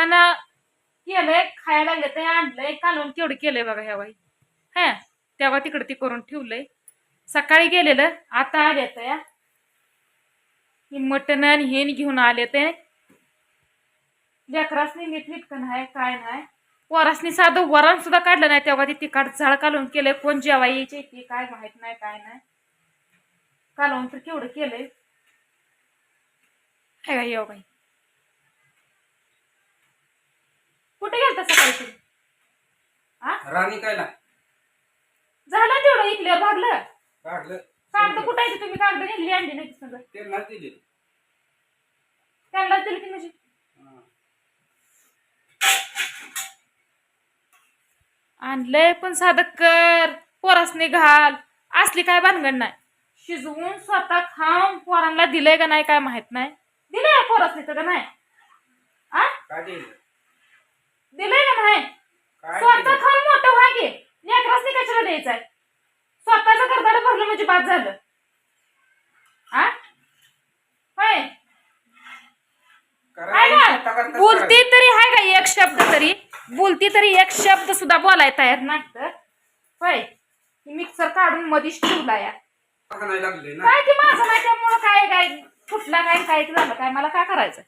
त्यांना केलंय खायला लागले आणलंय कालवून केवढं केलंय बघा ह्या बाई. हा? तेव्हा तिकडे ती करून ठेवलंय. सकाळी गेलेलं आता आले या. ही मटण आणि हे घेऊन आले ते. लेकरासनी नीट नीटकन आहे काय नाही. वरासनी साधं वरण सुद्धा काढलं नाही तेव्हा ती तिखट झाड कालवून केलंय कोण जेव्हा यायचे ती काय माहीत नाही काय नाही. कालवून तर केवढं केलंय. काय काय येऊ बाई. कुठे गेलता सकाळी तुम्ही आ? राणी कायला? झालं तेवढं इकल्यावर भागलं. काढलं. कागद कुठे आहे तुम्ही? कागद निघली आणली नाही सगळं. त्यांना दिली. त्यांना दिली ती म्हणजे आणलंय पण साधं कर. पोरासने घाल. असली काय भानगड नाही. शिजवून स्वतः खाऊन पोरांना दिलंय का नाही काय माहीत नाही. दिलंय पोरासने तर का नाही. आ? काय दिलं दिलंय का नाही काय स्वतः दिलं? खाऊन मोठं व्हा की? लेकरासने कशाला द्यायचंय? स्वतःचं करताना भरलं म्हणजे बाद झालं. आ? होय. करायला हाय स्वतः का? करताच बोलती तरी हाय का एक शब्द तरी? बोलती तरी एक शब्द सुद्धा बोलाय तयार नाही तर. होय. मिक्सर काढून मधीच ठेवला या. करायला नाही लागले ना. काय ते माझं नाही त्यामुळं काय काय फुटला काय काय झालं काय मला काय करायचं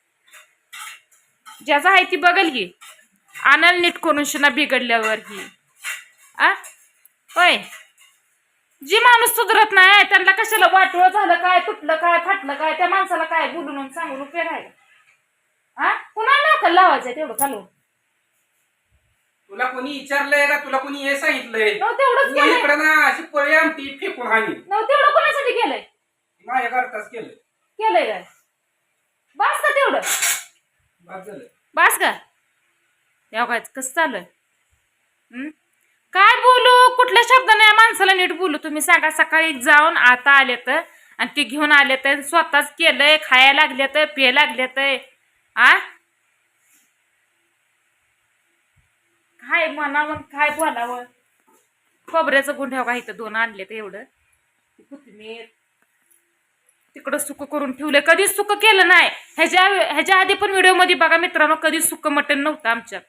ज्याचं आहे ती बघल की. आनल नीट करून शिना बिघडल्यावर ही. आ? होय. जी माणूस सुधरत नाही त्यांना कशाला वाटोळ झालं काय तुटलं काय फाटलं काय त्या माणसाला काय बोलून सांगून उपयोग आहे का आ? पुन्हा नाकल लावायचं तेवढं चालू? तुला कोणी विचारलंय का? तुला कोणी हे सांगितलंय? नव तेवढंच तू केलंय. इकडं ना अशी पळी आमटी फेकून हानी तेवढं कोणासाठी केलंय? माझ्या करताच केलं केलंय काय? बस का तेवढं? बाद झालं. बस का? या काय कसं चालू आहे काय बोलू? कुठल्या शब्दाने या माणसाला नीट बोलू तुम्ही? सांगा सकाळी जाऊन आता आले तर आणि ते घेऊन आले तर स्वतःच केलंय खायला लागले तर पिय लागले तर. आ? काय म्हणावं काय बोलावं? खोबऱ्याचं गुंठ्याव का इथं? दोन आणले तर एवढं. कोथिंबीर. तिकडं सुक करून ठेवले कधीच सुक केलं नाही. ह्याच्या ह्याच्या आधी पण व्हिडिओमध्ये बघा मित्रांनो कधीच सुक मटण नव्हतं आमच्या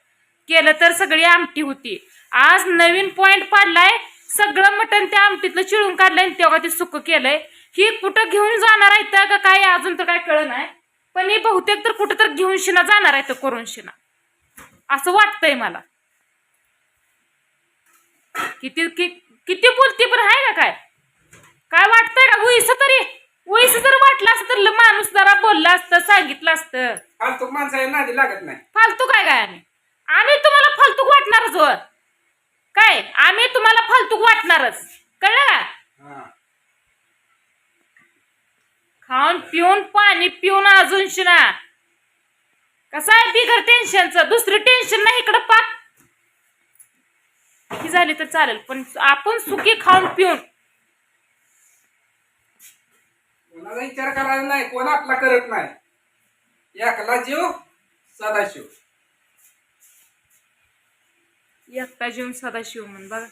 केलं तर सगळी आमटी होती. आज नवीन पॉइंट पाडलाय. सगळं मटण त्या आमटीतलं चिळून काढलंय तेव्हा ते सुक केलंय. ही कुठं घेऊन जाणार आहे तर का काय अजून तर काय कळ नाही. पण ही बहुतेक तर कुठं तर घेऊन शिना जाणार आहे तर करून शिना. असं वाटतंय मला. किती कि- किती बोलती पण आहे का काय? काय वाटतंय का? उईस तरी उईस जर वाटलं असतं तर माणूस जरा बोलला असतं सांगितलं असतं. फालतू माणसाला नादी लागत नाही. फालतू काय काय आम्ही आम्ही तुम्हाला फालतू वाटणारच वर काय? आम्ही तुम्हाला फालतू वाटणारच. कळलं का? हा. खाऊन पिऊन पाणी पिऊन अजून शिना. कसं आहे बिगर टेन्शनचं दुसरं टेन्शन नाही इकडं पाक. ही झाली तर चालेल पण आपण सुखी खाऊन पिऊन. कोणाचा विचार करायचा नाही कोण आपला करत नाही. एकला जीव सदाशिव. एकटा जेवून सदाशिव म्हण बघा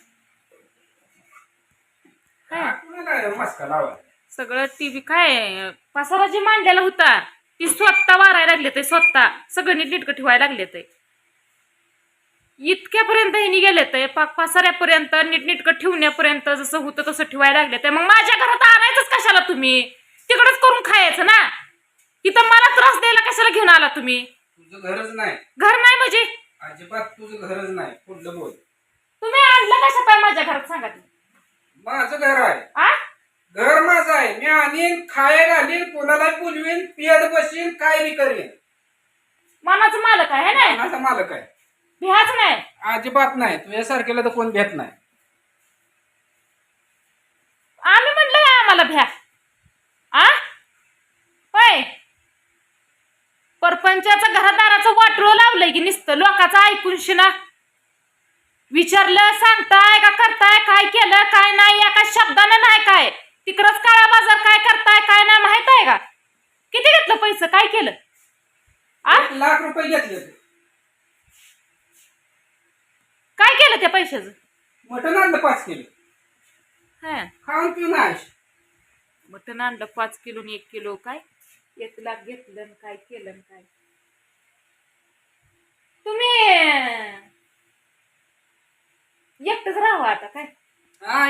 काय सगळं टीव्ही काय पसारा जे मांडलेला होता ती स्वतः वारायला लागले ते स्वतः सगळं नीट नीटकं ठेवायला लागले ते इतक्यापर्यंत हे गेले ते पसाऱ्यापर्यंत नीटनीटकं ठेवण्यापर्यंत जसं होतं तसं ठेवायला लागले ते मग माझ्या घरात आणायचंच कशाला तुम्ही तिकडच करून खायचं ना इथं मला त्रास द्यायला कशाला घेऊन आला तुम्ही घर नाही. म्हणजे अजिबात तुझं घरच नाही पुढलं बोल. तुम्ही आणलं कशा पाय माझ्या घरात सांगा ते. माझं घर आहे. आ? घर माझं आहे. मी आणीन खायला घालीन कोणाला बोलवीन पियत बसीन काय बी करीन. मनाचं मालक आहे है ना माझा मालक आहे. भिहाच नाही? अजिबात नाही. तुझ्यासारख्याला तर कोण भेट नाही. आम्ही म्हणलं आम्हाला भ्या. आ? होय. परपंचाचं घरादाराचं वाटरो लावलंय की नुसतं लोकांचं ऐकून शिना. विचारलं सांगताय का करताय काय केलं काय नाही एका शब्दानं नाही काय. तिकडच काळा बाजार काय करताय काय नाही माहीत आहे का? किती घेतलं पैसे काय केलं? आ? एक लाख रुपये घेतले. काय केलं त्या पैशाचं? मटण आणलं पाच किलो. हा. खाऊन पिऊन मटण आणलं पाच किलो आणि एक किलो काय? एकला घेतलं काय केलं काय. तुम्ही एकटच राहावा आता काय?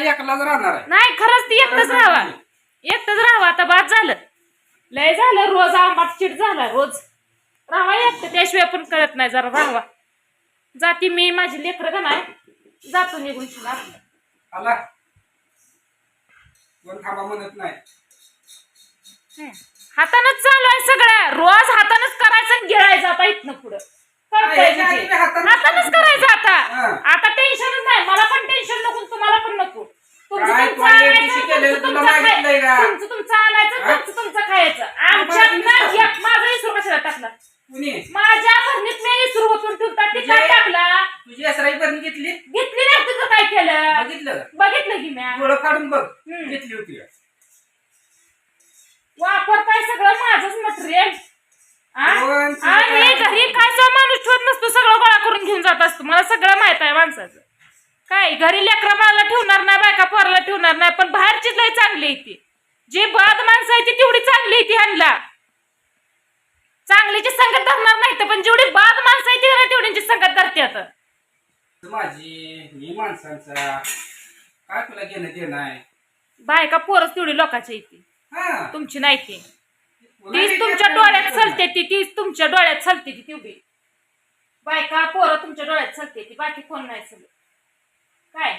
एकलाच राहणार नाही खरंच ती एकटच राहावा. एकटच राहावा आता बाद झालं. लय झालं रोज आंबा चिड झाला रोज. राहा एकट त्याशिवाय पण कळत नाही जरा राहावा. जाती मी माझी लेकर का नाही जातो निघून शिला आला. म्हणत नाही. हातानच चालू आहे सगळं रोज हातानच करायचं आणि गिळायचं आता इथनं पुढं हा, म्हणजे. हातानंच हातानच करायचं आता हा. आता टेन्शनच नाही मला पण टेन्शन नको आणि तुम्हाला पण नको तुमचं काय तुमचं आणायचं, तुमचं तुला तुमचं मागितलंय का? खाय- तुमचं तुमचं आणायचं हा? तुमचं तुमचं खायचं आमच्यात ना. एक- माझा इसरू कशाला टाकला कुणी माझ्या भरणीत मी इसरू ओतून ठेवतात ते टाकला तुझी असराई बरणी घेतली घेतली नाही तुझं काय केलं बघितलं का? बघितलं की मी डोळं काढून बघ हम्म. घेतली होती का? वापरताय सगळं माझंच मटेरियल दोन आणि? घरी काय जो माणूस ठेवत नसतो सगळं गोळा करून घेऊन जात असतो. मला सगळं माहीत आहे माणसाचं. काय घरी लेकरा मला ठेवणार नाही बायका पोराला ठेवणार नाही पण बाहेरचीच लय चांगली आहे ती. जी बाद माणसं आहे ती तेवढी चांगली आहे ती ह्यांना चांगलीची संगत धरणार नाही तर पण जेवढी बाद माणसं आहे ती ना तेवढ्यांची संगत धरते आता. माझी मी माणसांचा. काय तुला घेणं देणं आहे? बायका पोरच तेवढी लोकांची येते हा. तुमची नाही ती तीच ते तुमच्या डोळ्यात. चलते ती तीच तुमच्या डोळ्यात चलते ती तेवढी बायका पोरं तुमच्या डोळ्यात चलते ती बाकी कोण नाही चलत काय?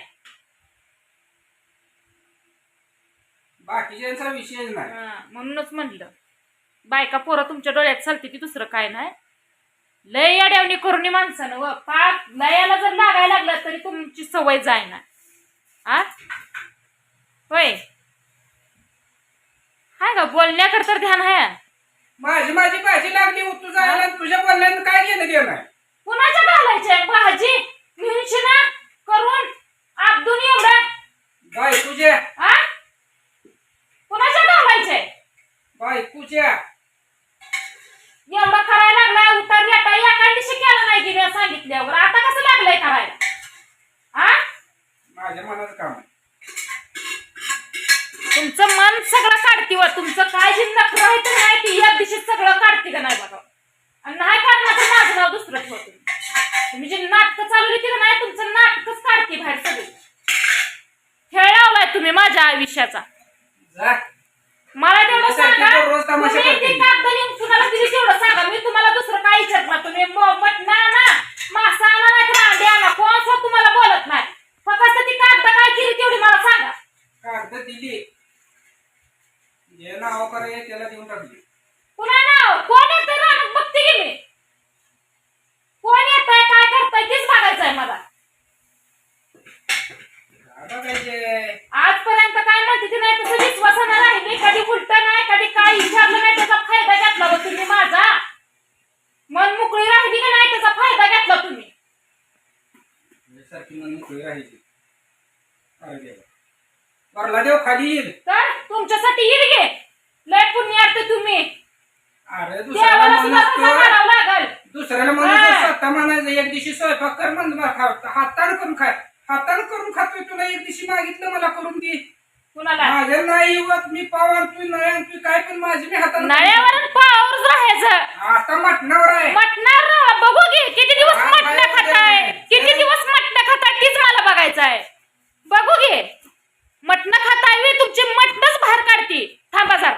बाकीच्यांचा विषयच नाही. हा, म्हणूनच म्हणलं. बायका पोरं तुमच्या डोळ्यात चालते ती दुसरं काय नाही. लय अडवणी करून माणसानं व पाक लयाला जर लागायला लागलं तरी तुमची सवय जायना. आ होय. हाय का? बोलण्याकडे तर ध्यान आहे. माझी माझी भाजी लागली उतू तुझ्या बोलण्यानं काय घेणं देणं? आहे कुणाच्या घालायच्या भाजी घेऊनशी ना करून आपदून एवढं बाय तुझ्या आ कुणाच्या घालायचंय बायकोच्या एवढं करायला लागलाय उतर येता एका दिवशी केलं नाही की सांगितल्यावर आता कसं लागलंय करायला आ माझ्या मनाचं काम आहे तुमचं मन सगळं काढते व तुमचं काय जे नखरं आहे तर नाही ती एक दिवशी सगळं काढते का नाही बघा आणि नाही काढणार तर माझं नाव दुसरं ठेवतो तुम्ही जे नाटकं चालवली ती का नाही तुमचं नाटकच काढते बाहेर सगळी खेळ लावलाय तुम्ही माझ्या आयुष्याचा. मला तेवढं सांगा. तुम्ही करते. ती मी. कागद लिहून कुणाला दिली तेवढं सांगा. मी तुम्हाला दुसरं काय विचारणार तुम्ही म- मटणा ना मासा आणा नाही तर अंडे आणा कोण सुद्धा तुम्हाला बोलत नाही? फक्त ती कागद काय केली तेवढी मला सांगा. कागद दिली. जे नाव करे त्याला देऊन टाकली. पुन्हा नाव? कोण येतंय रानात बघते की मी. कोण येतंय? काय करताय? तेच बघायचंय मला. आता काय जे आजपर्यंत काय म्हणते ती नाही तसं विश्वासानं राहिली कधी उलट नाही कधी काय विचारलं नाही त्याचा फायदा घेतला व तुम्ही माझा. मन मोकळी राहिली का नाही त्याचा फायदा घेतला तुम्ही? सारखी मन मोकळी राहायची. काय देवा. वरला देव खाली येईल. तर तुमच्यासाठी येईल गे लय पुण्यार्थ तुम्ही. अरे दुसऱ्याला देवाला सुद्धा म्हणून तसं करावं लागल. दुसऱ्याला म्हणून. स्वतः म्हणायचं एक दिवशी स्वयंपाक कर म्हणून खा हातानं करून खाय हातानं करून खातोय तुला. एक दिवशी मागितलं मला करून दे. कुणाला? माझ्या नाही युगात मी पावर तुम्ही काय मी हातात नळ्यावर पावरच राहायचं. आता मटणावर मटणार राहा बघू घे किती दिवस हा, मटणं खाताय किती दिवस मटणं खाताय तीच मला बघायचं आहे. बघू घे मटणं खाताय मी तुमची मटणच बाहेर काढती. थांबा जरा.